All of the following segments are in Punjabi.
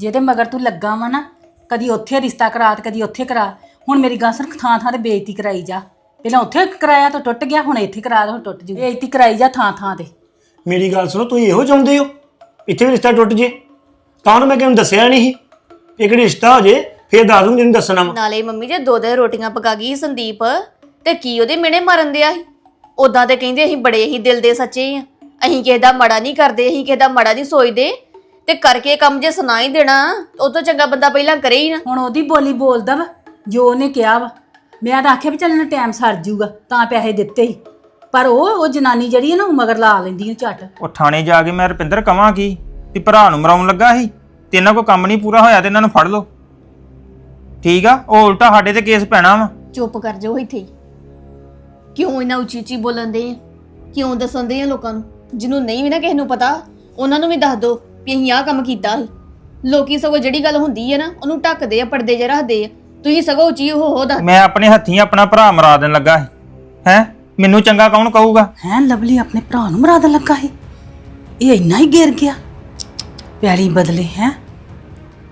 ਜਿਹਦੇ ਮਗਰ ਤੂੰ ਲੱਗਾ ਵਾ ਨਾ ਕਦੀ ਉੱਥੇ ਰਿਸ਼ਤਾ ਕਰਾ ਤੇ ਕਦੀ ਉੱਥੇ ਕਰਾ। ਹੁਣ ਮੇਰੀ ਗੱਲ ਸੁਣ ਥਾਂ ਥਾਂ ਤੇ ਬੇਇੱਜ਼ਤੀ ਕਰਾਈ ਜਾ। ਪਹਿਲਾਂ ਉੱਥੇ ਕਰਾਇਆ ਤਾਂ ਟੁੱਟ ਗਿਆ ਹੁਣ ਇੱਥੇ ਕਰਾ ਦੇ ਹੁਣ ਟੁੱਟ ਜੂ। ਬੇਇੱਜ਼ਤੀ ਕਰਾਈ ਜਾ ਥਾਂ ਥਾਂ ਤੇ। ਮੇਰੀ ਗੱਲ ਸੁਣੋ ਤੁਸੀਂ ਇਹੋ ਚਾਹੁੰਦੇ ਹੋ? ਇੱਥੇ ਵੀ ਰਿਸ਼ਤਾ ਟੁੱਟ ਜੇ। ਤਾਂ ਉਹਨੂੰ ਮੈਂ ਕਿਹਨੂੰ ਦੱਸਿਆ ਨਹੀਂ ਸੀ। ਇੱਕ ਰਿਸ਼ਤਾ ਹੋ ਜੇ ਫੇਰ ਦੱਸ ਦੂੰ ਜਿਹਨੂੰ ਦੱਸਣਾ ਵਾ। ਨਾਲੇ ਮੰਮੀ ਜੇ ਦੋ ਦਿਨ ਰੋਟੀਆਂ ਪਕਾ ਗਈ ਸੰਦੀਪ ਤੇ ਕੀ ਉਹਦੇ ਮਿਹਣੇ ਮਾਰਨ ਦਿਆ ਸੀ? ਉਦਾਂ ਤੇ ਕਹਿੰਦੇ ਅਸੀਂ ਬੜੇ ਹੀ ਦਿਲ ਦੇ ਸੱਚੇ ਆ। ਅਸੀਂ ਕਿਸੇ ਦਾ ਮਾੜਾ ਨਹੀਂ ਕਰਦੇ ਅਸੀਂ ਕਿਸੇ ਦਾ ਮਾੜਾ ਨਹੀਂ ਸੋਚਦੇ। ਤੇ ਕਰਕੇ ਕੰਮ ਜੇ ਸੁਣਾ ਹੀ ਦੇਣਾ ਉਹ ਤੋਂ ਚੰਗਾ ਬੰਦਾ ਪਹਿਲਾਂ ਕਰੇ ਹੀ ਨਾ। ਹੁਣ ਉਹਦੀ ਬੋਲੀ ਬੋਲਦਾ ਵਾ ਜੋ ਉਹਨੇ ਕਿਹਾ ਵਾ। ਮੈਂ ਤਾਂ ਆਖਿਆ ਵੀ ਚੱਲ ਨਾ ਟਾਈਮ ਸਰ ਜੂਗਾ ਤਾਂ ਪੈਸੇ ਦਿੱਤੇ ਹੀ ਪਰ ਉਹ ਉਹ ਜਨਾਨੀ ਜਿਹੜੀ ਹੈ ਨਾ ਉਹ ਮਗਰ ਲਾ ਲੈਂਦੀ ਉਹ ਝੱਟ। ਉਹ ਥਾਣੇ ਜਾ ਕੇ ਮੈਂ ਰੁਪਿੰਦਰ ਕਵਾਂ ਕੀ? ਵੀ ਭਰਾ ਨੂੰ ਮਰਾਉਣ ਲੱਗਾ ਸੀ ਤੇ ਇਹਨਾਂ ਕੋ ਕੰਮ ਨਹੀਂ ਪੂਰਾ ਹੋਇਆ ਤੇ ਇਹਨਾਂ ਨੂੰ ਫੜ ਲਓ। ਠੀਕ ਆ ਉਹ ਉਲਟਾ ਸਾਡੇ ਤੇ ਕੇਸ ਪੈਣਾ ਵਾ। ਚੁੱਪ ਕਰ ਜਾਓ ਇੱਥੇ ਹੀ। ਕਿਉਂ ਇਹਨਾਂ ਉੱਚੀ ਉੱਚੀ ਬੋਲਣ ਦੇ ਆ? ਕਿਉਂ ਦੱਸਣਦੇ ਆ ਲੋਕਾਂ ਨੂੰ? ਜਿਹਨੂੰ ਨਹੀਂ ਵੀ ਨਾ ਕਿਸੇ ਨੂੰ ਪਤਾ ਉਹਨਾਂ ਨੂੰ ਵੀ ਦੱਸ ਦਿਓ। ਵੀ ਅਸੀਂ ਆਹ ਕੰਮ ਕੀਤਾ ਸੀ। ਲੋਕੀ ਸਗੋਂ ਜਿਹੜੀ ਗੱਲ ਹੁੰਦੀ ਹੈ ਨਾ ਉਹਨੂੰ ਢੱਕਦੇ ਆ ਪਰਦੇ 'ਚ ਰੱਖਦੇ ਆ। ਤੁਸੀਂ ਸਗੋਂ ਉੱਚੀ ਹੋ ਹੋ ਦੱਸ। ਮੈਂ ਆਪਣੇ ਹੱਥੀਂ ਆਪਣਾ ਭਰਾ ਮਰਾ ਦੇਣ ਲੱਗਾ ਸੀ। ਹੈ? ਮੈਨੂੰ ਚੰਗਾ ਕੌਣ ਕਹੂਗਾ? ਹੈਂ ਲਵਲੀ ਆਪਣੇ ਭਰਾ ਨੂੰ ਮਰਾ ਦੇਣ ਲੱਗਾ ਸੀ। ਇਹ ਇੰਨਾ ਹੀ ਗਿਰ ਗਿਆ। ਪਿਆਰੀ ਬਦਲੇ ਹੈ?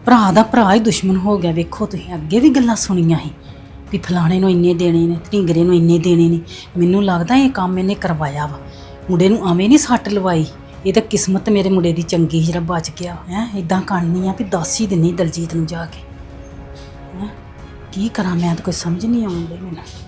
ਭਰਾ ਦਾ ਭਰਾ ਹੀ ਦੁਸ਼ਮਣ ਹੋ ਗਿਆ। ਵੇਖੋ ਤੁਸੀਂ ਅੱਗੇ ਵੀ ਗੱਲਾਂ ਸੁਣੀਆਂ ਸੀ ਵੀ ਫਲਾਣੇ ਨੂੰ ਇੰਨੇ ਦੇਣੇ ਨੇ ਢਿੰਗਰੇ ਨੂੰ ਇੰਨੇ ਦੇਣੇ ਨੇ। ਮੈਨੂੰ ਲੱਗਦਾ ਇਹ ਕੰਮ ਇਹਨੇ ਕਰਵਾਇਆ ਵਾ। ਮੁੰਡੇ ਨੂੰ ਐਵੇਂ ਨਹੀਂ ਸੱਟ ਲਵਾਈ। ਇਹ ਤਾਂ ਕਿਸਮਤ ਮੇਰੇ ਮੁੰਡੇ ਦੀ ਚੰਗੀ ਸੀ ਜਿਹੜਾ ਬਚ ਗਿਆ, ਹੈ? ਇਦਾਂ ਕਰਨੀ ਆ ਵੀ ਦੱਸ ਹੀ ਦਿੰਨੀ ਦਲਜੀਤ ਨੂੰ ਜਾ ਕੇ। ਹੈਂ? ਕੀ ਕਰਾਂ, ਮੈਂ ਤਾਂ ਕੋਈ ਸਮਝ ਨਹੀਂ ਆਉਂਦੀ ਮੈਨੂੰ।